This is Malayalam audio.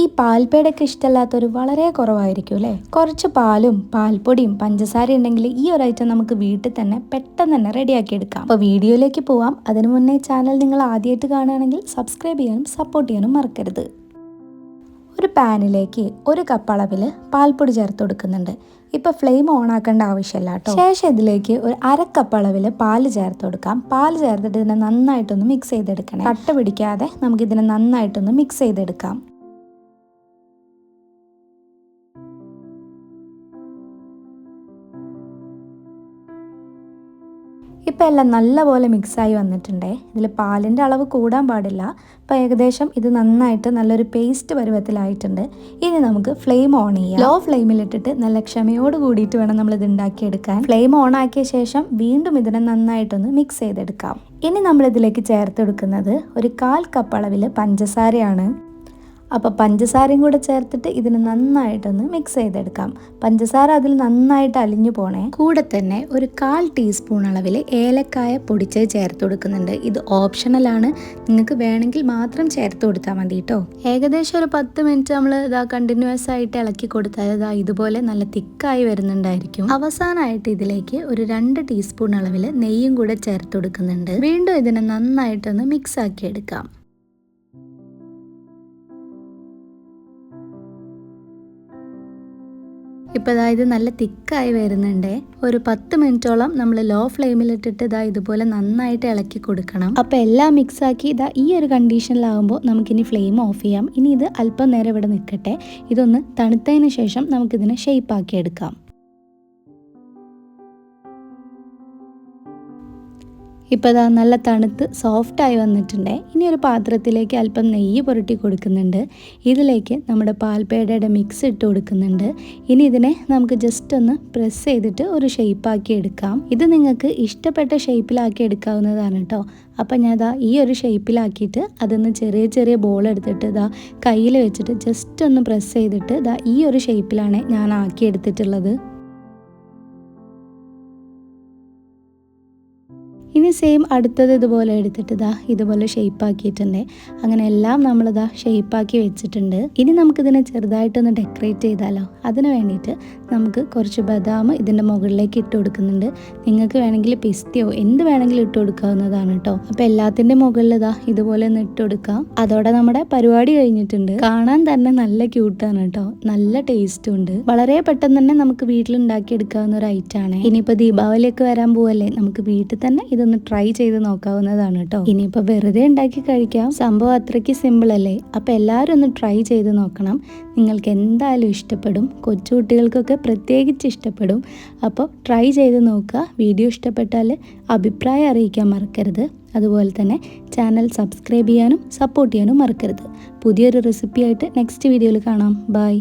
ഈ പാൽപ്പേടൊക്കെ ഇഷ്ടമല്ലാത്തൊരു വളരെ കുറവായിരിക്കും അല്ലേ? കുറച്ച് പാലും പാൽപ്പൊടിയും പഞ്ചസാരയും ഉണ്ടെങ്കിൽ ഈ ഒരു ഐറ്റം നമുക്ക് വീട്ടിൽ തന്നെ പെട്ടെന്ന് തന്നെ റെഡിയാക്കി എടുക്കാം. അപ്പോൾ വീഡിയോയിലേക്ക് പോവാം. അതിനു മുന്നേ ചാനൽ നിങ്ങൾ ആദ്യമായിട്ട് കാണുകയാണെങ്കിൽ സബ്സ്ക്രൈബ് ചെയ്യാനും സപ്പോർട്ട് ചെയ്യാനും മറക്കരുത്. ഒരു പാനിലേക്ക് ഒരു കപ്പ് അളവിൽ പാൽപ്പൊടി ചേർത്ത് കൊടുക്കുന്നുണ്ട്. ഇപ്പോൾ ഫ്ലെയിം ഓൺ ആക്കേണ്ട ആവശ്യമില്ല കേട്ടോ. ശേഷം ഇതിലേക്ക് ഒരു അര കപ്പ് അളവിൽ പാൽ ചേർത്ത് കൊടുക്കാം. പാൽ ചേർത്തിട്ട് ഇതിനെ നന്നായിട്ടൊന്ന് മിക്സ് ചെയ്തെടുക്കണം. കട്ട പിടിക്കാതെ നമുക്ക് ഇതിനെ നന്നായിട്ടൊന്ന് മിക്സ് ചെയ്തെടുക്കാം. ഇപ്പം എല്ലാം നല്ലപോലെ മിക്സായി വന്നിട്ടുണ്ടേ. ഇതിൽ പാലിന്റെ അളവ് കൂടാൻ പാടില്ല. അപ്പോൾ ഏകദേശം ഇത് നന്നായിട്ട് നല്ലൊരു പേസ്റ്റ് പരുവത്തിലായിട്ടുണ്ട്. ഇനി നമുക്ക് ഫ്ലെയിം ഓൺ ചെയ്യാം. ലോ ഫ്ലെയിമിലിട്ടിട്ട് നല്ല ക്ഷമയോട് കൂടിയിട്ട് വേണം നമ്മൾ ഇത് ഉണ്ടാക്കിയെടുക്കാൻ. ഫ്ലെയിം ഓൺ ആക്കിയ ശേഷം വീണ്ടും ഇതിനെ നന്നായിട്ടൊന്ന് മിക്സ് ചെയ്തെടുക്കാം. ഇനി നമ്മൾ ഇതിലേക്ക് ചേർത്തെടുക്കുന്നത് ഒരു കാൽ കപ്പ് അളവിൽ പഞ്ചസാരയാണ്. അപ്പോൾ പഞ്ചസാരയും കൂടെ ചേർത്തിട്ട് ഇതിന് നന്നായിട്ടൊന്ന് മിക്സ് ചെയ്തെടുക്കാം. പഞ്ചസാര അതിൽ നന്നായിട്ട് അലിഞ്ഞു പോണേ. കൂടെ തന്നെ ഒരു കാൽ ടീസ്പൂൺ അളവിൽ ഏലക്കായ പൊടിച്ച് ചേർത്ത് കൊടുക്കുന്നുണ്ട്. ഇത് ഓപ്ഷണലാണ് നിങ്ങൾക്ക് വേണമെങ്കിൽ മാത്രം ചേർത്ത് കൊടുത്താൽ മതി കേട്ടോ ഏകദേശം ഒരു പത്ത് മിനിറ്റ് നമ്മൾ ഇതാ കണ്ടിന്യൂസ് ആയിട്ട് ഇളക്കി കൊടുത്താൽ ഇതാ ഇതുപോലെ നല്ല തിക്കായി വരുന്നുണ്ടായിരിക്കും. അവസാനമായിട്ട് ഇതിലേക്ക് ഒരു രണ്ട് ടീസ്പൂൺ അളവിൽ നെയ്യും കൂടെ ചേർത്ത് കൊടുക്കുന്നുണ്ട്. വീണ്ടും ഇതിനെ നന്നായിട്ടൊന്ന് മിക്സ് ആക്കി എടുക്കാം. ഇപ്പോൾ ഇതാ ഇത് നല്ല തിക്കായി വരുന്നുണ്ട്. ഒരു പത്ത് മിനിറ്റോളം നമ്മൾ ലോ ഫ്ലെയിമിൽ ഇട്ടിട്ട് ഇതാ ഇതുപോലെ നന്നായിട്ട് ഇളക്കി കൊടുക്കണം. അപ്പോൾ എല്ലാം മിക്സ് ആക്കി ഇതാ ഈ ഒരു കണ്ടീഷനിലാകുമ്പോൾ നമുക്കിനി ഫ്ലെയിം ഓഫ് ചെയ്യാം. ഇനി ഇത് അല്പം നേരം ഇവിടെ നിൽക്കട്ടെ. ഇതൊന്ന് തണുത്തതിന് ശേഷം നമുക്കിതിനെ ഷേപ്പാക്കി എടുക്കാം. ഇപ്പോൾ ഇതാ നല്ല തണുത്ത് സോഫ്റ്റായി വന്നിട്ടുണ്ട്. ഇനി ഒരു പാത്രത്തിലേക്ക് അല്പം നെയ്യ് പുരട്ടി കൊടുക്കുന്നുണ്ട്. ഇതിലേക്ക് നമ്മുടെ പാൽപേടയുടെ മിക്സ് ഇട്ട് കൊടുക്കുന്നുണ്ട്. ഇനി ഇതിനെ നമുക്ക് ജസ്റ്റ് ഒന്ന് പ്രസ് ചെയ്തിട്ട് ഒരു ഷേപ്പാക്കി എടുക്കാം. ഇത് നിങ്ങൾക്ക് ഇഷ്ടപ്പെട്ട ഷേപ്പിലാക്കി എടുക്കാവുന്നതാണ് കേട്ടോ അപ്പം ഞാൻ ഇതാ ഈ ഒരു ഷേപ്പിലാക്കിയിട്ട് അതൊന്ന് ചെറിയ ചെറിയ ബോൾ എടുത്തിട്ട് ഇതാ കയ്യിൽ വെച്ചിട്ട് ജസ്റ്റ് ഒന്ന് പ്രസ് ചെയ്തിട്ട് ഇതാ ഈ ഒരു ഷേപ്പിലാണ് ഞാൻ ആക്കി എടുത്തിട്ടുള്ളത്. ഇനി സെയിം അടുത്തത് ഇതുപോലെ എടുത്തിട്ട് ഇതാ ഇതുപോലെ ഷേപ്പ് ആക്കിയിട്ടുണ്ട്. അങ്ങനെ എല്ലാം നമ്മളിതാ ഷേപ്പ് ആക്കി വെച്ചിട്ടുണ്ട്. ഇനി നമുക്കിതിനെ ചെറുതായിട്ടൊന്ന് ഡെക്കറേറ്റ് ചെയ്താലോ? അതിന് വേണ്ടിയിട്ട് നമുക്ക് കുറച്ച് ബദാം ഇതിന്റെ മുകളിലേക്ക് ഇട്ട് കൊടുക്കുന്നുണ്ട്. നിങ്ങൾക്ക് വേണമെങ്കിൽ പിസ്തയോ എന്ത് വേണമെങ്കിലും ഇട്ട് കൊടുക്കാവുന്നതാണ് കേട്ടോ അപ്പോൾ എല്ലാത്തിന്റെ മുകളിൽ ഇതാ ഇതുപോലെ ഒന്ന് ഇട്ട് കൊടുക്കാം. അതോടെ നമ്മുടെ പരിപാടി കഴിഞ്ഞിട്ടുണ്ട്. കാണാൻ തന്നെ നല്ല ക്യൂട്ടാണ് കേട്ടോ നല്ല ടേസ്റ്റും ഉണ്ട്. വളരെ പെട്ടെന്ന് തന്നെ നമുക്ക് വീട്ടിലുണ്ടാക്കി എടുക്കാവുന്ന ഒരു ഐറ്റാണ് ഇനിയിപ്പോൾ ദീപാവലിയൊക്കെ വരാൻ പോവല്ലേ? നമുക്ക് വീട്ടിൽ തന്നെ ഇതൊന്ന് ട്രൈ ചെയ്ത് നോക്കാവുന്നതാണ് കേട്ടോ ഇനിയിപ്പോൾ വെറുതെ ഉണ്ടാക്കി കഴിക്കാം. സംഭവം അത്രയ്ക്ക് സിമ്പിൾ അല്ലേ? അപ്പോൾ എല്ലാവരും ഒന്ന് ട്രൈ ചെയ്ത് നോക്കണം. നിങ്ങൾക്ക് എന്തായാലും ഇഷ്ടപ്പെടും. കൊച്ചുകുട്ടികൾക്കൊക്കെ പ്രത്യേകിച്ച് ഇഷ്ടപ്പെടും. അപ്പോൾ ട്രൈ ചെയ്ത് നോക്കുക. വീഡിയോ ഇഷ്ടപ്പെട്ടാൽ അഭിപ്രായം അറിയിക്കാൻ മറക്കരുത്. അതുപോലെ തന്നെ ചാനൽ സബ്സ്ക്രൈബ് ചെയ്യാനും സപ്പോർട്ട് ചെയ്യാനും മറക്കരുത്. പുതിയൊരു റെസിപ്പിയായിട്ട് നെക്സ്റ്റ് വീഡിയോയിൽ കാണാം. ബൈ